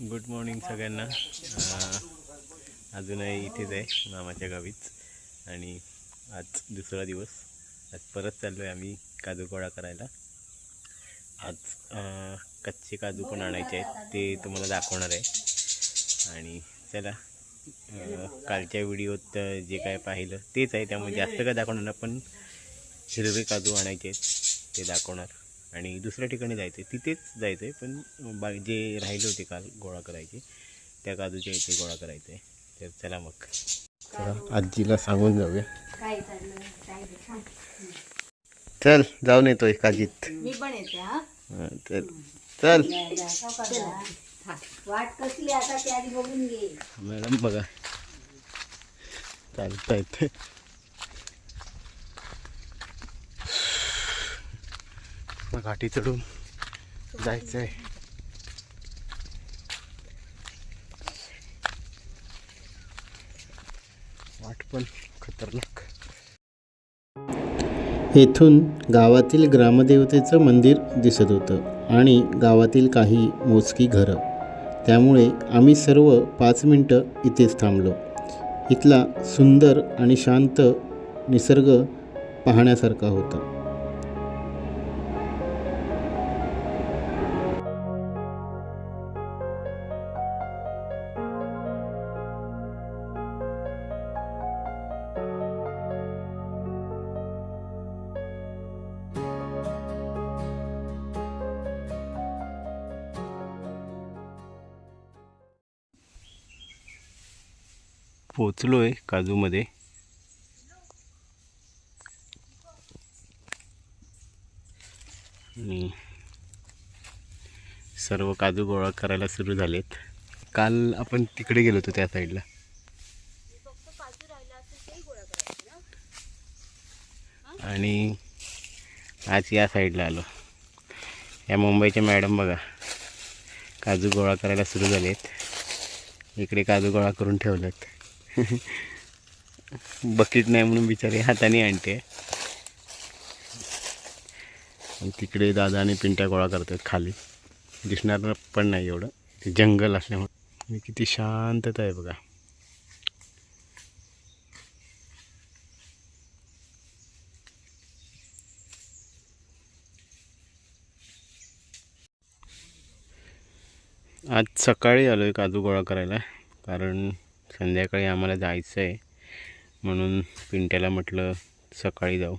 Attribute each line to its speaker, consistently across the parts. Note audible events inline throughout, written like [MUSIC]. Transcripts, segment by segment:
Speaker 1: Good morning सगळ्यांना. अजूनही इथेच आहे मामाच्या गावीच. आणि आज दुसरा दिवस. आज परत चाललो आहे आम्ही काजू गोळा करायला. आज कच्चे काजू पण आणायचे आहेत. ते तुम्हाला दाखवणार आहे. आणि चला कालच्या व्हिडिओत जे काय पाहिलं तेच आहे. त्यामुळे जास्त काय दाखवणार पण हिरवे काजू आणायचे आहेत. ते दाखवणार. आणि दुसऱ्या ठिकाणी जायचं आहे तिथेच जायचं आहे पण बा जे राहिले होते काल गोळा करायचे त्या काजूच्या इथे गोळा करायचं आहे तर चला मग. चला आजीला सांगून जाऊया. चल जाऊन येतोय काजीत.
Speaker 2: मी पण येते हा.
Speaker 1: चल. चल.
Speaker 2: वाट कसली आता ते आधी बघून घे.
Speaker 1: मॅडम बघा. चालतायत घाटी चढून जायचं आहे वाट पण खतरनाक. येथून गावातील ग्रामदेवतेचं मंदिर दिसत होतं आणि गावातील काही मोजकी घरं. त्यामुळे आम्ही सर्व पाच मिनटं इथेच थांबलो. इथला सुंदर आणि शांत निसर्ग पाहण्यासारखा होता. पोचलो आहे काजूमध्ये. आणि सर्व काजू गोळा करायला सुरू झालेत. काल आपण तिकडे गेलो होतो त्या साईडला आणि आज या साईडला आलो. या मुंबईच्या मॅडम बघा काजू गोळा करायला सुरू झालेत. इकडे काजू गोळा करून ठेवलेत. बकेट नाही म्हणून बिचारे हाताने आणते. तिकडे दादा आणि पिंट्या गोळा करतात खाली. दिसणार पण नाही एवढं. ते जंगल असल्यामुळे. किती शांतता आहे बघा. आज सकाळी आलो आहे काजू गोळा करायला. कारण संध्याकाळी आम्हाला जायचं आहे म्हणून पिंट्याला म्हटलं सकाळी जाऊ.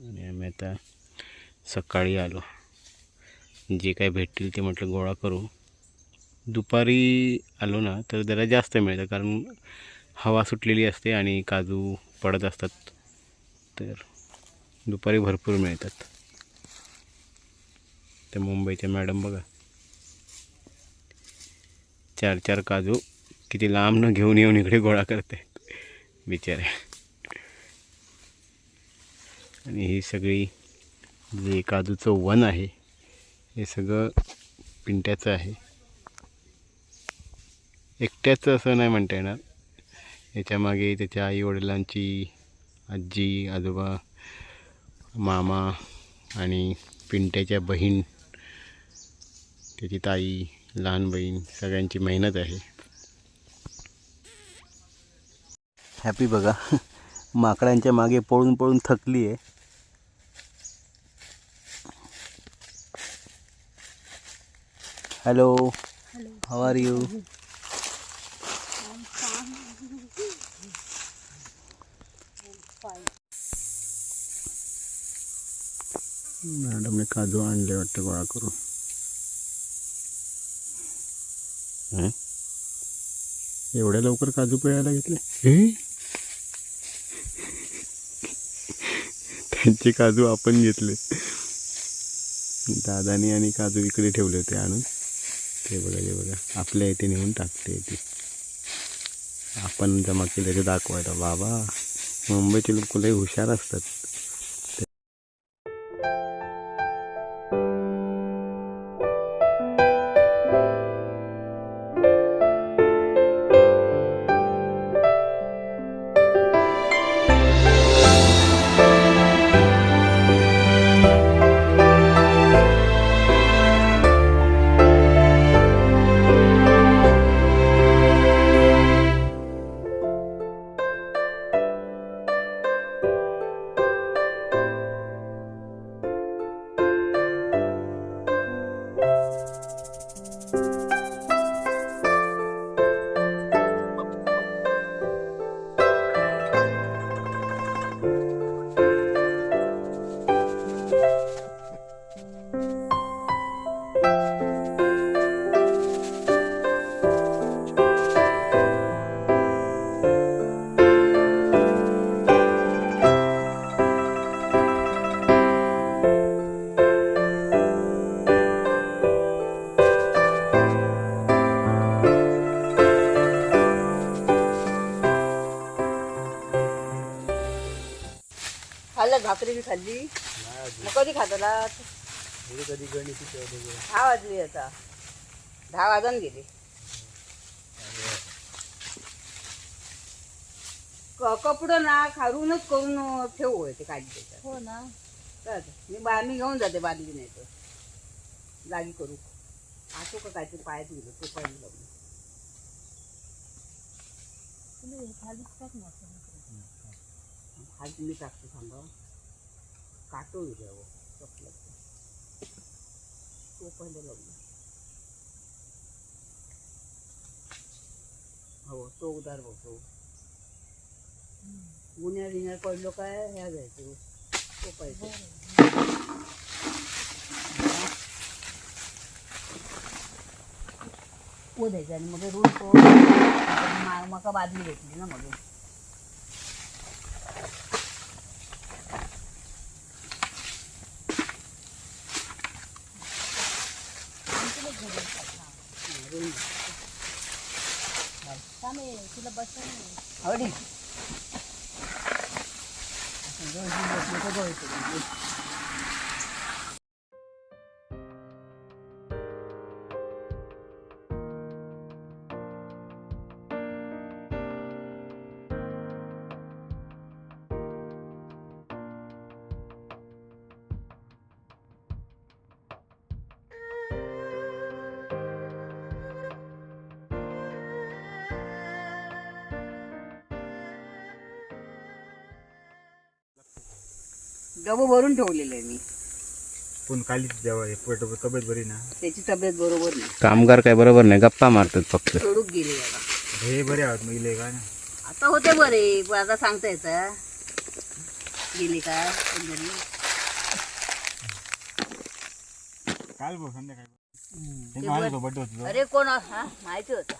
Speaker 1: आणि आम्ही आता सकाळी आलो. जे काय भेटतील ते म्हटलं गोळा करू. दुपारी आलो ना तर जरा जास्त मिळतं कारण हवा सुटलेली असते आणि काजू पडत असतात. तर दुपारी भरपूर मिळतात. त्या मुंबईच्या मॅडम बघा. चार चार काजू. किती लांब न घेऊन येऊन इकडे गोळा करते. बिचारे. आणि ही सगळी जे काजूचं वन आहे हे सगळं पिंट्याचं आहे. एकट्याचं असं नाही म्हणता येणार. याच्यामागे त्याच्या आईवडिलांची आजी आजोबा मामा आणि पिंट्याच्या बहीण त्याची ताई लहान बहीण सगळ्यांची मेहनत आहे. हॅपी बघा. [LAUGHS] माकडांच्या मागे पळून पळून थकली आहे हॅलो हाव आर यू मॅडमने काजू आणले वाटतं गोळा करून. हं? एवढ्या लवकर काजू पिळायला घेतले? हे? त्यांचे काजू आपण घेतले. दादाने आणि काजू इकडे ठेवले होते आणून. ते बघा ते बघा. आपल्या इथे नेऊन टाकते ते. आपण जमा केल्याचे दाखवायला. बाबा मुंबईचे लोक लय हुशार असतात.
Speaker 3: खाल्ल्यात भाकरी बी खाल्ली. मग कधी खातालात
Speaker 1: कधी गणित
Speaker 3: दहा वाजली आता. दहा वाजून गेले. क- कपडं ना खारूनच करून ठेवू होय ते काढली त्याच्यात.
Speaker 2: हो ना.
Speaker 3: तर मी बा मी घेऊन जाते बादली नाही तर. जागी करू. असो का काहीतरी पायात गेलो ते पाहिजे लग्न
Speaker 2: तुम्ही खालीच टाक ना
Speaker 3: आज मी टाकतो थांबा. काटो द्यावं चपलं तो पहिलं लग्न. हो तो उदार बघतो. गुन्ह्या बिन्ह्या पडलो काय ह्या जायचो तो पाहिजे. ओ आणि मग रूल तो मका बादली घेतली ना मग.
Speaker 2: labasan
Speaker 3: mo. Hawali. Ang gawin mo, ito ba ito? डबं भरून ठेवलेलं आहे मी.
Speaker 4: पण कालीच हे पोट तब्येत बरी ना?
Speaker 3: त्याची तब्येत बरोबर नाही.
Speaker 1: कामगार काय बरोबर नाही गप्पा मारतात फक्त.
Speaker 3: सोडूक गेली बाबा.
Speaker 4: हे बरे आहोत मग इले का ना?
Speaker 3: आता होते बरे पण आता सांगता येतं. गेली का?
Speaker 4: काल भाऊ संध्याकाळी
Speaker 3: ते
Speaker 4: माझा
Speaker 3: बर-
Speaker 4: बड्डे होतो
Speaker 3: अरे कोण हा माहिती होतं.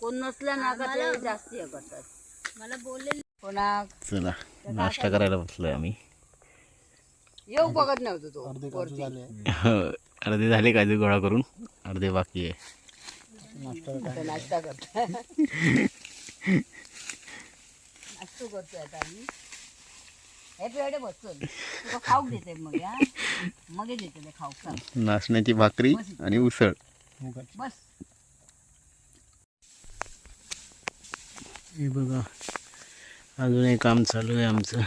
Speaker 3: कोण नसल्या ना का ते जास्ती हे करतात.
Speaker 2: मला बोलले
Speaker 1: चला नाश्ता करायला बसलोय आम्ही.
Speaker 3: येऊ बघत नव्हतो तो वरती. [LAUGHS]
Speaker 1: अर्धे झाले काजू गोळा करून अर्धे बाकी आहे.
Speaker 3: आता नाश्ता करतो. नाश्तो करतोय आता आम्ही. हे पेढे बसतो तुका खाऊक देते मग या मग देते ते खाऊक. सांग
Speaker 1: नाचण्याची भाकरी आणि उसळ.
Speaker 3: बस.
Speaker 1: हे बघा अजूनही काम चालू आहे आमचं.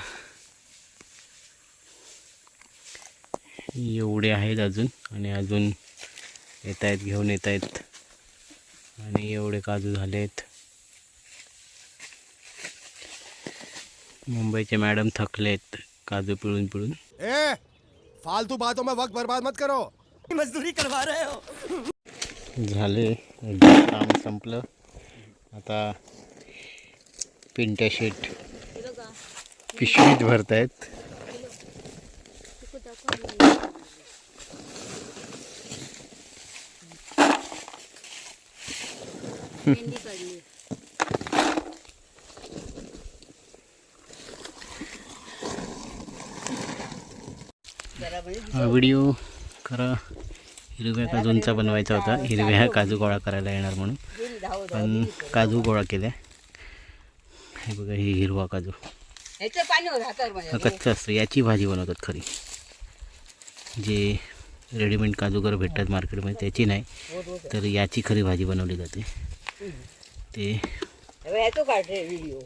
Speaker 1: एवढे आहेत अजून आणि अजून येत आहेत घेऊन येत आहेत आणि एवढे काजू झाले आहेत मुंबईचे मॅडम थकले आहेत काजू पिळून पिळून.
Speaker 5: ए फालतू बातों में वक्त बर्बाद मत करो. मजदूरी करवा रहे हो.
Speaker 1: झाले काम संपलं. आता पिंट्या शेट. पिशवीत भरतायत. व्हिडिओ खरा हिरव्या काजूंचा बनवायचा होता. हिरव्या काजू गोळा करायला येणार म्हणून. पण काजू गोळा केल्या. हे बघा ही हिरवा काजू. हा
Speaker 3: माझ्या
Speaker 1: कच्चा असतो. याची भाजी बनवतात खरी. जे रेडीमेड काजूगर भेटतात मार्केटमध्ये त्याची नाही. तर याची खरी भाजी बनवली जाते. ते
Speaker 3: ह्याचं काढ रे व्हिडिओ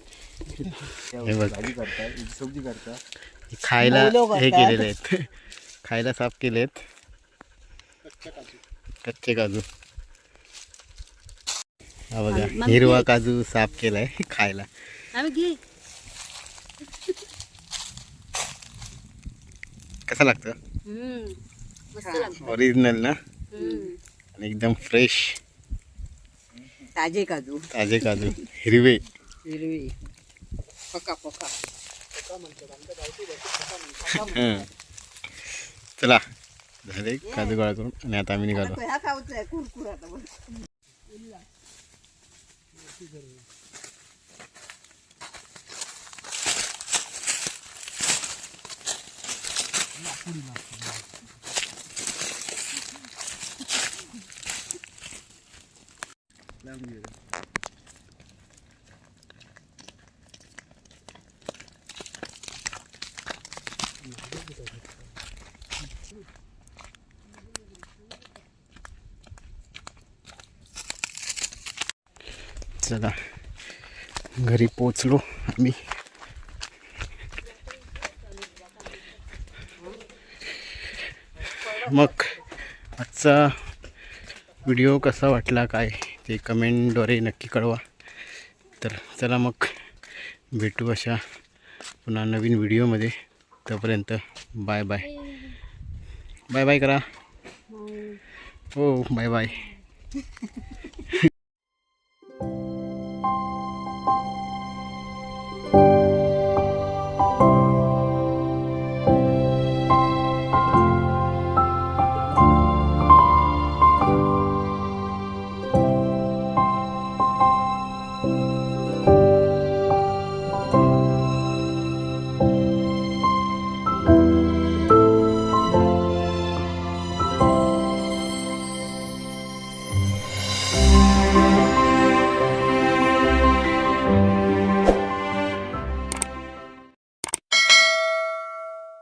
Speaker 1: हे बघ.
Speaker 4: भाजी करता सब्जी करता.
Speaker 1: हे खायला हे. केलेले आहेत. [LAUGHS] खायला साफ केलेत. कच्चे काजू. हा बघा हिरवा काजू साफ केलाय खायला.
Speaker 2: आम्ही घे.
Speaker 1: कसं लागतं?
Speaker 2: हम्म. मस्त लागतं.
Speaker 1: ओरिजिनल ना?
Speaker 2: हम्म.
Speaker 1: आणि एकदम फ्रेश
Speaker 3: ताजे काजू.
Speaker 1: ताजे काजू. हिरवे.
Speaker 3: हिरवी. पका पका.
Speaker 1: हं. चला. झाले काजू गोळा करून आणि आता आम्ही निघालो.
Speaker 3: ह्या खाऊच आहे. कुरकुर आता बघ.
Speaker 1: चला घरी पोचलो आम्ही. मग आजचा व्हिडिओ कसा वाटला काय ते कमेंटद्वारे नक्की कळवा. तर चला मग भेटू अशा पुन्हा नवीन व्हिडिओमध्ये तोपर्यंत बाय बाय बाय बाय करा. हो बाय बाय [LAUGHS]